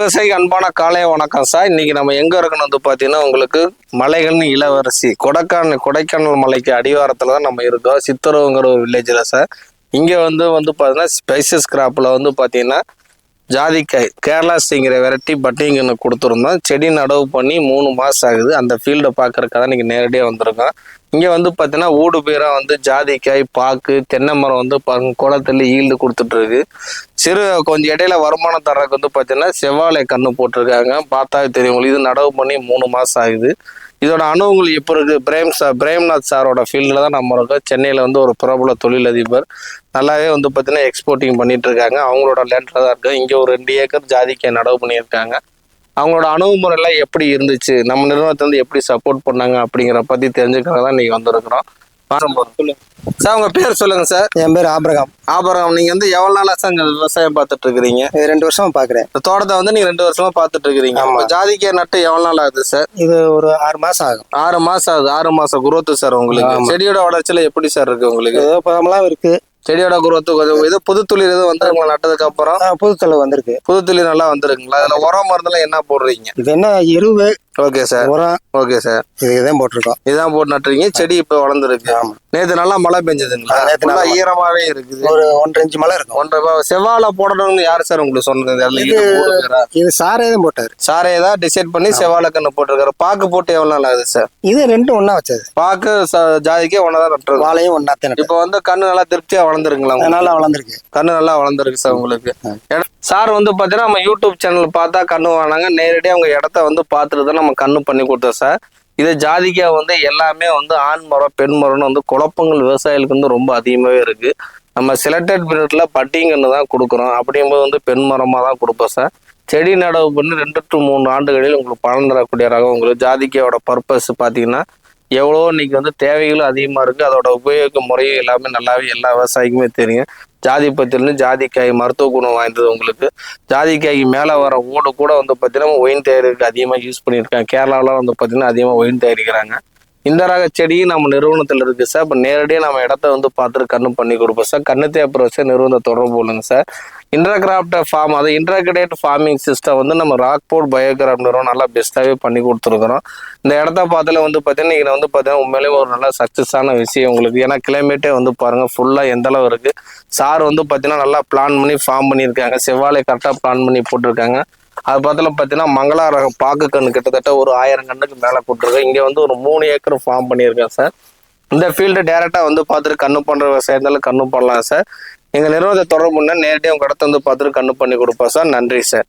விவசாயிக்கு அன்பான காலை வணக்கம் சார். இன்னைக்கு நம்ம எங்க இருக்கணும் வந்து பாத்தீங்கன்னா உங்களுக்கு மலைகள்னு இளவரசி கொடைக்கானல் கொடைக்கானல் மலைக்கு அடிவாரத்துல தான் நம்ம இருக்கோம். சித்தரவுங்கிற ஒரு வில்லேஜில் சார். இங்க வந்து வந்து பாத்தீங்கன்னா ஸ்பைசஸ் கிராப்ல வந்து பாத்தீங்கன்னா ஜாதிக்காய் கேரளா வெரைட்டி பட்டிங்கன்னு கொடுத்துருந்தோம். செடி நடவு பண்ணி மூணு மாதம் ஆகுது. அந்த ஃபீல்டை பார்க்கறக்காக தான் நீங்கள் நேரடியாக வந்திருக்கோம். இங்கே வந்து பார்த்தீங்கன்னா ஊடு பேராக வந்து ஜாதிக்காய் பாக்கு தென்னை மரம் வந்து குளத்தில் குளத்துல ஈல்டு கொடுத்துட்ருக்கு சிறு கொஞ்சம் இடையில வருமானம் தர்றதுக்கு வந்து பார்த்தீங்கன்னா செவ்வாழை கன்று போட்டிருக்காங்க. பார்த்தா தெரியும் இது நடவு பண்ணி மூணு மாதம் ஆகுது. இதோட அனுபவங்கள் இப்போ இருக்கு? பிரேம் சார் பிரேம்நாத் சாரோட ஃபீல்டில் தான் நம்ம இருக்கோம். சென்னையில் வந்து ஒரு பிரபல தொழிலதிபர். நல்லாவே வந்து பார்த்தீங்கன்னா எக்ஸ்போர்ட்டிங் பண்ணிட்டு இருக்காங்க. அவங்களோட லேண்டில் தான் இருக்கு. இங்கே ஒரு ரெண்டு ஏக்கர் ஜாதிக்காய் நடவு பண்ணியிருக்காங்க. அவங்களோட அணுகுமுறைலாம் எப்படி இருந்துச்சு? நம்ம நிறுவனத்தை வந்து எப்படி சப்போர்ட் பண்ணாங்க அப்படிங்கிற பற்றி தெரிஞ்சுக்கிறதா தான் நீங்கள் வந்திருக்கிறோம். சார் உங்க பேர் சொல்லுங்க சார். என் பேர் ஆபிரகாம். ஆபரம் நீங்க வந்து எவ்வளவு நாளா சார் விவசாயம் பார்த்துட்டு இருக்கிறீங்க இது ரெண்டு வருஷமா பாக்குறேன். தோட்டத்தை வந்து நீங்க ரெண்டு வருஷமா பார்த்துட்டு. உங்க ஜாதிக்காய் நட்டு எவ்வளவு நாள் ஆகுது சார்? இது ஒரு ஆறு மாசம் ஆகும். ஆறு மாசம் ஆகுது. ஆறு மாசம் குரோத்து சார் உங்களுக்கு. செடியோட வளர்ச்சியில எப்படி சார் இருக்கு உங்களுக்கு? ஏதோ பதமெல்லாம் இருக்கு. செடியோட குரோத்து கொஞ்சம் இது புது துளிர் எதுவும் வந்துருங்களா நட்டதுக்கு அப்புறம். ஆ, புதுத்தலை வந்திருக்கு. புது துளிர் நல்லா வந்துருங்களா அதுல உரம் மருந்துலாம் என்ன போடுறீங்க? இது என்ன எருவு? ஓகே சார் உரம் ஓகே சார் இது இதான் போட்டிருக்கோம். இதான் போட்டு நட்டுறீங்க. செடி இப்ப வளர்ந்துருக்கு. ஆமா. நேத்து நல்லா மழை பெஞ்சதுங்களா? நேத்து நல்லா ஈரமாவே இருக்குது. ஒரு ஒன்றரை இன்ச்சு மழை இருக்கும். ஒன்றரை செவ்வாழை போடணும்னு யாரு சார் உங்களுக்கு சொன்னது? இது- சாரே தான் போட்டாரு. சாரே தான் டிசைட் பண்ணி செவ்வாழை கண்ணு போட்டிருக்காரு. பாக்கு போட்டு எவ்வளவு நாள் ஆகுது சார் இது ரெண்டும் ஒண்ணா வச்சது. பாக்கு ஜாதிக்கே ஒன்னதான் நட்டுருக்கு வாழையும் ஒன்னா தான் இப்போ வந்து கண்ணு நல்லா திருப்தியா வளர்ந்துருங்களா? நல்லா வளர்ந்துருக்கு. கண்ணு நல்லா வளர்ந்துருக்கு சார் உங்களுக்கு. சார் வந்து பார்த்தீங்கன்னா நம்ம யூடியூப் சேனல் பார்த்தா கண்ணு வாங்கினாங்க. நேரடியாக அவங்க இடத்த வந்து பார்த்துட்டு தான் நம்ம கண்ணு பண்ணி கொடுத்தோம் சார். இது ஜாதிக்கா வந்து எல்லாமே வந்து ஆண் மரம் பெண் மரம்னு வந்து குழப்பங்கள் விவசாயிகளுக்கு வந்து ரொம்ப அதிகமாகவே இருக்குது நம்ம செலக்டட் பீரியடில் பட்டிங்கன்னு தான் கொடுக்குறோம். அப்படிங்கும்போது வந்து பெண் மரமாக தான் கொடுப்போம் சார். செடி நடவு பண்ணி ரெண்டு டு மூணு ஆண்டுகளில் உங்களுக்கு பலன் தரக்கூடிய ரகம் உங்களுக்கு ஜாதிக்கையோட பர்பஸ் பார்த்தீங்கன்னா எவ்வளோ இன்னைக்கு வந்து தேவைகளும் அதிகமாக இருக்குது அதோட உபயோக முறையும் எல்லாமே நல்லாவே எல்லா விவசாயிக்குமே தெரியும். ஜாதி பத்திலிருந்து ஜாதிக்காய் மருத்துவ குணம் வாய்ந்தது உங்களுக்கு. ஜாதிக்காய்க்கு மேலே வர ஓடு கூட வந்து பார்த்தீங்கன்னா ஒயின் தயாரிக்கு அதிகமாக யூஸ் பண்ணியிருக்காங்க. கேரளாவில் வந்து பார்த்தீங்கன்னா அதிகமாக ஒயின் தயாரிக்கிறாங்க. இந்த ரக செடியும் நம்ம நிறுவனத்தில் இருக்கு சார் இப்போ நேரடியாக நம்ம இடத்த வந்து பார்த்துட்டு கண்ணு பண்ணி கொடுப்போம் சார் கண்ணு தேப்பரை வச்சு நிறுவனத்தை தொடர்பு கொள்ளுங்க சார் இன்டர்கிராஃப்ட் ஃபார்ம் அது இன்டர்கிரேட் ஃபார்மிங் சிஸ்டம் வந்து நம்ம ராக்போர்ட் பயோகிராப் நிறுவனம் நல்லா பெஸ்ட்டாகவே பண்ணி கொடுத்துருக்குறோம். இந்த இடத்த பார்த்தால வந்து பார்த்தீங்கன்னா இங்கே வந்து பார்த்தீங்கன்னா உண்மையிலேயே ஒரு நல்ல சக்ஸஸான விஷயம் உங்களுக்கு. ஏன்னா கிளைமேட்டே வந்து பாருங்கள் ஃபுல்லாக எந்த அளவு சார் வந்து பார்த்தீங்கன்னா நல்லா பிளான் பண்ணி ஃபார்ம் பண்ணியிருக்காங்க. செவ்வாழை கரெக்டாக பிளான் பண்ணி போட்டிருக்காங்க. அது பார்த்தால பார்த்தீங்கன்னா மங்களா ரகம் பாக்கு கன்று கிட்டத்தட்ட ஒரு ஆயிரம் கண்ணுக்கு மேலே போட்டிருக்கேன் இங்கே வந்து ஒரு மூணு ஏக்கர் ஃபார்ம் பண்ணியிருக்கேன் சார். இந்த ஃபீல்டு டேரெக்டாக வந்து பார்த்துட்டு கண்ணு பண்ணுற விவசாயம் கண்ணு பண்ணலாம் சார் எங்கள் நிறுவனத்தை தொடர்புன்னா நேரடியாக உங்கள் இடத்த வந்து பார்த்துட்டு கண்ணு பண்ணி கொடுப்போம் சார் நன்றி சார்